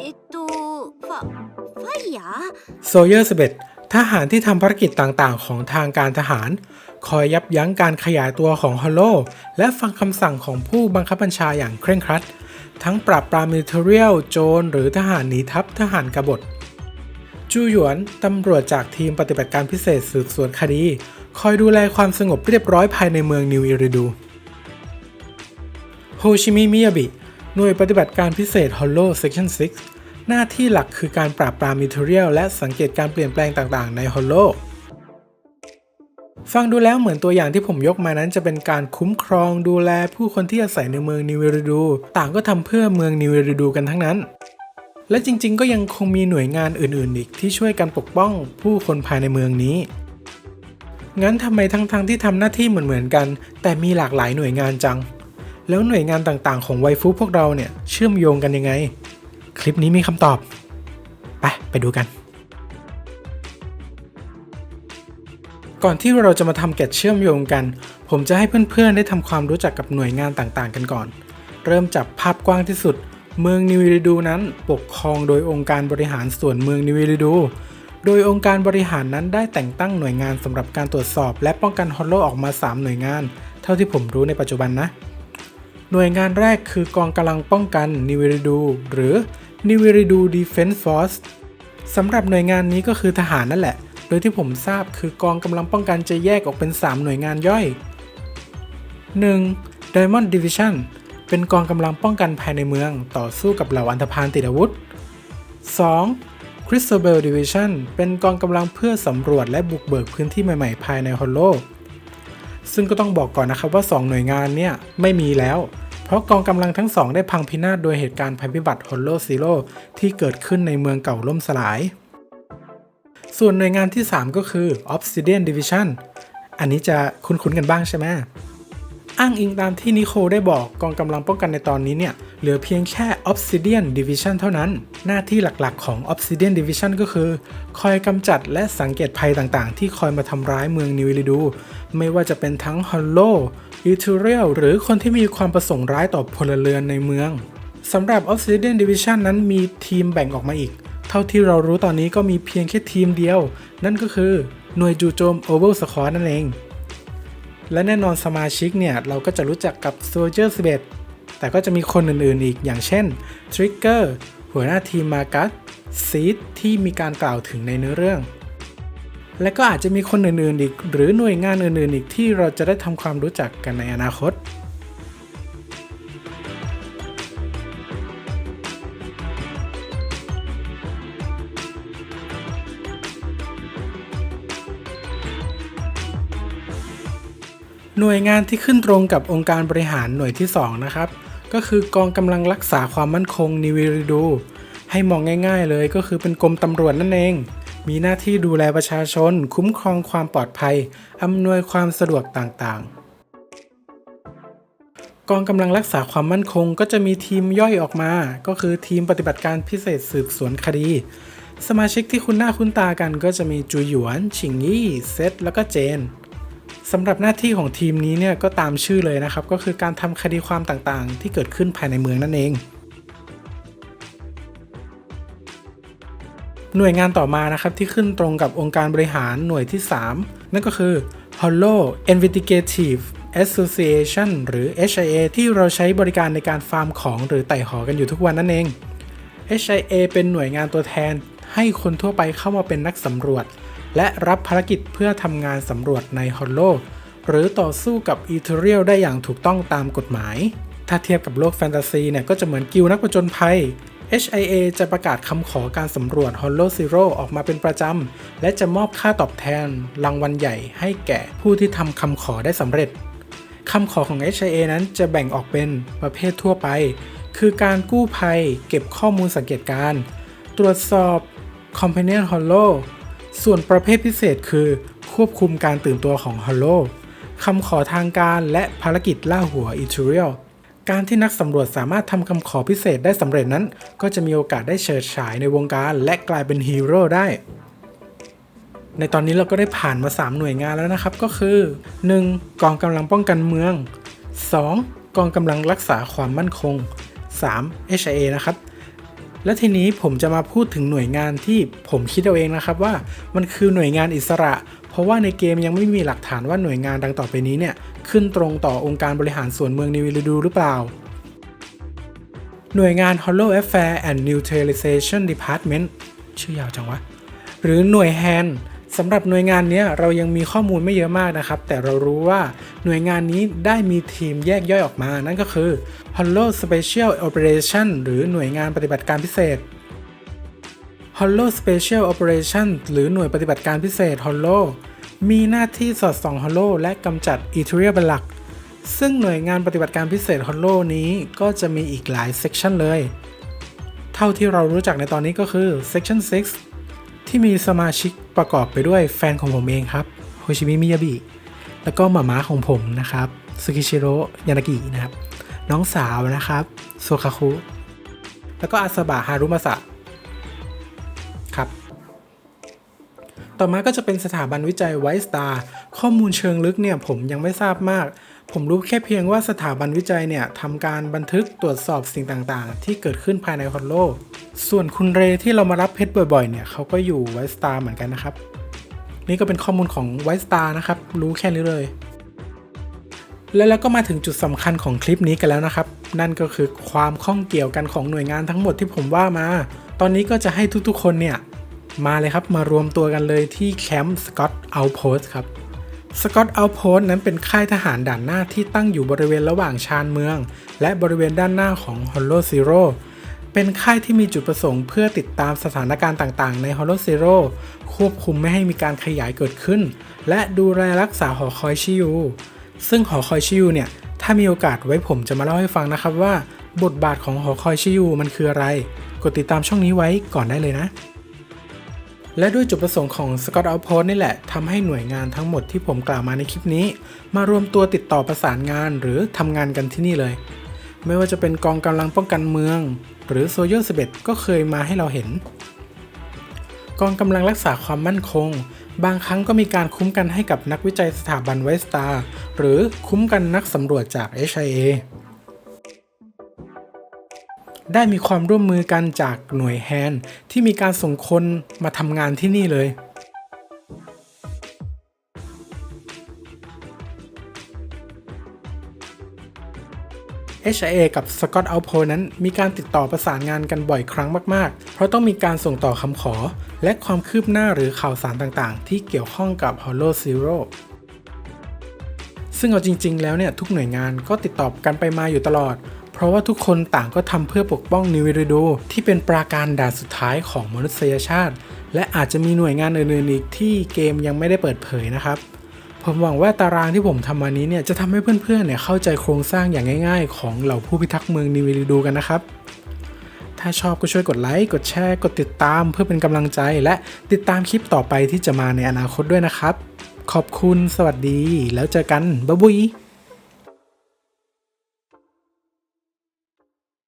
えっとファファイヤー โซเยอร์11ทหารที่ทำภารกิจต่างๆ ของทางการทหาร คอยยับยั้งการขยายตัวของฮอลโลและฟังคำสั่งของผู้บังคับบัญชาอย่างเคร่งครัด ทั้งปราบปรามมิลิเทเรียลโจรหรือทหารหนีทัพทหารกบฏ จูหยวน ตำรวจจากทีมปฏิบัติการพิเศษสืบสวนคดี คอยดูแลความสงบเรียบร้อยภายในเมืองนิวอิริดู โฮชิมิมิยาบิ หน่วยปฏิบัติการพิเศษ Hollow Section 6 หน้าที่หลักคือการปราบปรามมิเทเรียลและสังเกตการเปลี่ยนแปลงต่างๆ ใน Hollow ฟังดูแล้วเหมือนตัวอย่างที่ผมยกมานั้นจะเป็นการคุ้มครองดูแลผู้คนที่อาศัยในเมืองนิวริดู ต่างก็ทำเพื่อเมืองนิวริดูกันทั้งนั้น และจริงๆ ก็ยังคงมีหน่วยงานอื่นๆ อีกที่ช่วยกันปกป้องผู้คนภายในเมืองนี้ งั้นทำไมทั้งๆที่ทำหน้าที่เหมือนๆกัน แต่มีหลากหลายหน่วยงานจัง แล้วหน่วยงานต่างๆ ของไวฟูพวกเราเนี่ยเชื่อมโยงกันยังไง คลิปนี้มีคำตอบ ไป ไปดูกัน ก่อนที่เราจะมาทำแกะเชื่อมโยงกัน ผมจะให้เพื่อนๆ ได้ทำความรู้จักกับหน่วยงานต่างๆ กันก่อน เริ่มจากภาพกว้างที่สุด เมืองนิวริดูนั้นปกครองโดยองค์การบริหารส่วนเมืองนิวริดู โดยองค์การบริหารนั้นได้แต่งตั้งหน่วยงานสำหรับการตรวจสอบ และป้องกันฮอลโลออกมา 3 หน่วยงาน เท่าที่ผมรู้ในปัจจุบันนะหน่วยงานแรกคือกองกำลังป้องกันนิวริดู หรือ นิวริดู Defense Force สำหรับหน่วยงานนี้ก็คือทหารนั่นแหละ โดยที่ผมทราบคือกองกำลังป้องกันจะแยกออกเป็น 3 หน่วยงานย่อย 1. Diamond Division เป็นกองกำลังป้องกันภายในเมืองต่อสู้กับเหล่าอันธพาลติดอาวุธ 2. Crystal Division เป็นกองกำลังเพื่อสำรวจและบุกเบิกพื้นที่ใหม่ ๆ ภายในฮอลโลซึ่งก็ต้องบอกก่อนนะครับว่า 2 หน่วยงานเนี่ยไม่มีแล้ว ราะกองกำลังทั้งสองได้พังพินาศโดยเหตุการณ์ภัยพิบัติฮอลโลซีโร่ที่เกิดขึ้นในเมืองเก่าล่มสลาย ส่วนหน่วยงานที่ 3 ก็คือ Obsidian Division อันนี้จะคุ้นๆกันบ้างใช่ไหมอ้างอิงตามที่นิโคลได้บอกกองกำลังป้องกันในตอนนี้เนี่ย เหลือเพียงแค่ Obsidian Division เท่านั้น หน้าที่หลักๆของ Obsidian Division ก็คือ คอยกำจัดและสังเกตภัยต่างๆ ที่คอยมาทำร้ายเมืองนิวริดู ไม่ว่าจะเป็นทั้ง Hollow e t u r i a l หรือคนที่มีความประสงค์ร้ายต่อพลเรือนในเมืองสำหรับ Obsidian Division นั้นมีทีมแบ่งออกมาอีก เท่าที่เรารู้ตอนนี้ก็มีเพียงแค่ทีมเดียว นั่นก็คือหน่วยจู่โจม Oval Squad นั่นเอง และแน่นอนสมาชิกเนี่ย เราก็จะรู้จักกับ Soldier 11 แต่ก็จะมีคนอื่นๆอีกอย่างเช่น Trigger หัวหน้าทีมมากัสซีดที่มีการกล่าวถึงในเนื้อเรื่อง และก็อาจจะมีคนอื่นๆอีก หรือหน่วยงานอื่นๆอีกที่เราจะได้ทำความรู้จักกันในอนาคตหน่วยงานที่ขึ้นตรงกับองค์การบริหารหน่วยที่ 2 นะครับ ก็คือกองกำลังรักษาความมั่นคงนิวิริดู ให้มองง่ายๆเลยก็คือเป็นกรมตำรวจนั่นเอง มีหน้าที่ดูแลประชาชน คุ้มครองความปลอดภัย อำนวยความสะดวกต่างๆ กองกำลังรักษาความมั่นคงก็จะมีทีมย่อยออกมา ก็คือทีมปฏิบัติการพิเศษสืบสวนคดี สมาชิกที่คุ้นหน้าคุ้นตากันก็จะมีจูหยวนชิงยี่เซตแล้วก็เจน สำหรับหน้าที่ของทีมนี้เนี่ยก็ตามชื่อเลยนะครับ ก็คือการทำคดีความต่างๆ ที่เกิดขึ้นภายในเมืองนั่นเอง หน่วยงานต่อมานะครับที่ขึ้นตรงกับองค์การบริหารหน่วยที่ 3 นั่นก็คือ Hollow Investigative Association หรือ HIA ที่เราใช้บริการในการฟาร์มของหรือไต่หอกันอยู่ทุกวันนั่นเอง HIA เป็นหน่วยงานตัวแทนให้คนทั่วไปเข้ามาเป็นนักสำรวจ และรับภารกิจเพื่อทำงานสำรวจในฮอลโลหรือต่อสู้กับอีเทเรียลได้อย่างถูกต้องตามกฎหมาย ถ้าเทียบกับโลกแฟนตาซีเนี่ยก็จะเหมือนกิลนักผจญภัย HIA จะประกาศคำขอการสำรวจ Hollow Zero ออกมาเป็นประจำ และจะมอบค่าตอบแทนรางวัลใหญ่ให้แก่ผู้ที่ทำคำขอได้สำเร็จ คำขอของ HIA นั้นจะแบ่งออกเป็นประเภททั่วไป คือการกู้ภัย เก็บข้อมูลสังเกตการ ตรวจสอบ Companion Hollow ส่วนประเภทพิเศษคือ ควบคุมการตื่นตัวของ Hollow คำขอทางการและภารกิจล่าหัว e t u r i a l การที่นักสำรวจสามารถทำคำขอพิเศษได้สำเร็จนั้น ก็จะมีโอกาสได้เฉิดฉายในวงการและกลายเป็นฮีโร่ได้ในตอนนี้เราก็ได้ผ่านมา 3 หน่วยงานแล้วนะครับก็คือ 1. กองกำลังป้องกันเมือง 2. กองกำลังรักษาความมั่นคง 3. HIA นะครับ และทีนี้ผมจะมาพูดถึงหน่วยงานที่ผมคิดเอาเองนะครับว่ามันคือหน่วยงานอิสระ เพราะว่าในเกมยังไม่มีหลักฐานว่าหน่วยงานดังต่อไปนี้เนี่ยขึ้นตรงต่อองค์การบริหารส่วนเมืองนิวิลดูหรือเปล่า หน่วยงาน Hollow Affair and Neutralization Department ชื่อยาวจังวะ หรือหน่วยแฮนสำหรับหน่วยงานนี้เรายังมีข้อมูลไม่เยอะมากนะครับ แต่เรารู้ว่า หน่วยงานนี้ได้มีทีมแยกย่อยออกมา นั่นก็คือ Hollow Special Operation หรือหน่วยงานปฏิบัติการพิเศษ Hollow Special Operation หรือหน่วยปฏิบัติการพิเศษ Hollow มีหน้าที่สอดส่อง Hollow และกำจัด e t h e r e a เป็นหลัก ซึ่งหน่วยงานปฏิบัติการพิเศษ Hollow นี้ก็จะมีอีกหลายเซกชันเลย เท่าที่เรารู้จักในตอนนี้ก็คือ Section 6 ที่มีสมาชิกประกอบไปด้วยแฟนของผมเองครับโฮชิมิมิยาบิ แล้วก็หมาม้าของผมนะครับสุกิชิโร่ยานากินะครับ น้องสาวนะครับโซคาคุ แล้วก็อาซาบะฮารุมาสะครับ ต่อมาก็จะเป็นสถาบันวิจัยไวสตาร์ข้อมูลเชิงลึกเนี่ยผมยังไม่ทราบมาก ผมรู้แค่เพียงว่าสถาบันวิจัยเนี่ยทำการบันทึกตรวจสอบสิ่งต่างๆ ที่เกิดขึ้นภายในคอนโล ส่วนคุณเรที่เรามารับเพชรบ่อยๆ เนี่ยเขาก็อยู่ไวสตาร์เหมือนกันนะครับ นี่ก็เป็นข้อมูลของไวสตาร์นะครับ รู้แค่นี้เลย แล้วเราก็มาถึงจุดสำคัญของคลิปนี้กันแล้วนะครับ นั่นก็คือความข้องเกี่ยวกันของหน่วยงานทั้งหมดที่ผมว่ามา ตอนนี้ก็จะให้ทุกๆคนเนี่ย มาเลยครับมารวมตัวกันเลยที่แคมป์สกอตเอาโพสครับสกอตเอาโพสนั้นเป็นค่ายทหารด่านหน้าที่ตั้งอยู่บริเวณระหว่างชานเมือง และบริเวณด้านหน้าของ Hollow Zero เป็นค่ายที่มีจุดประสงค์เพื่อติดตามสถานการณ์ต่างๆ ใน Hollow Zero ควบคุมไม่ให้มีการขยายเกิดขึ้น และดูแลรักษาหอคอยชิยูซึ่งหอคอยชิยูเนี่ย ถ้ามีโอกาสไว้ผมจะมาเล่าให้ฟังนะครับว่า บทบาทของหอคอยชิยูมันคืออะไร กดติดตามช่องนี้ไว้ก่อนได้เลยนะ และด้วยจุดประสงค์ของ Scott Outpost นี่แหละทำให้หน่วยงานทั้งหมดที่ผมกล่าวมาในคลิปนี้ มารวมตัวติดต่อประสานงานหรือทำงานกันที่นี่เลย ไม่ว่าจะเป็นกองกำลังป้องกันเมือง หรือโซเยอร์11 ก็เคยมาให้เราเห็น กองกำลังรักษาความมั่นคง บางครั้งก็มีการคุ้มกันให้กับนักวิจัยสถาบันไวสตาร์หรือคุ้มกันนักสำรวจจาก HIA ได้มีความร่วมมือกันจากหน่วยแฮนที่มีการส่งคนมาทำงานที่นี่เลย HIA กับ Scott Outpost นั้นมีการติดต่อประสานงานกันบ่อยครั้งมากๆ เพราะต้องมีการส่งต่อคำขอ และความคืบหน้าหรือข่าวสารต่างๆ ที่เกี่ยวข้องกับ Hollow Zero ซึ่งเอาจริง ๆ แล้วเนี่ยทุกหน่วยงานก็ติดต่อกันไปมาอยู่ตลอด เพราะว่าทุกคนต่างก็ทำเพื่อปกป้องนิวิริโดที่เป็นปราการด่านสุดท้ายของมนุษยชาติ และอาจจะมีหน่วยงานอื่นๆอีกที่เกมยังไม่ได้เปิดเผยนะครับ ผมหวังว่าตารางที่ผมทำมานี้เนี่ยจะทำให้เพื่อนๆเนี่ยเข้าใจโครงสร้างอย่างง่าย ๆ ของเหล่าผู้พิทักษ์เมืองนิวิริโดกันนะครับ ถ้าชอบก็ช่วยกดไลค์ กดแชร์ กดติดตามเพื่อเป็นกำลังใจ และติดตามคลิปต่อไปที่จะมาในอนาคตด้วยนะครับ ขอบคุณ สวัสดี แล้วเจอกันบ๊ายบาย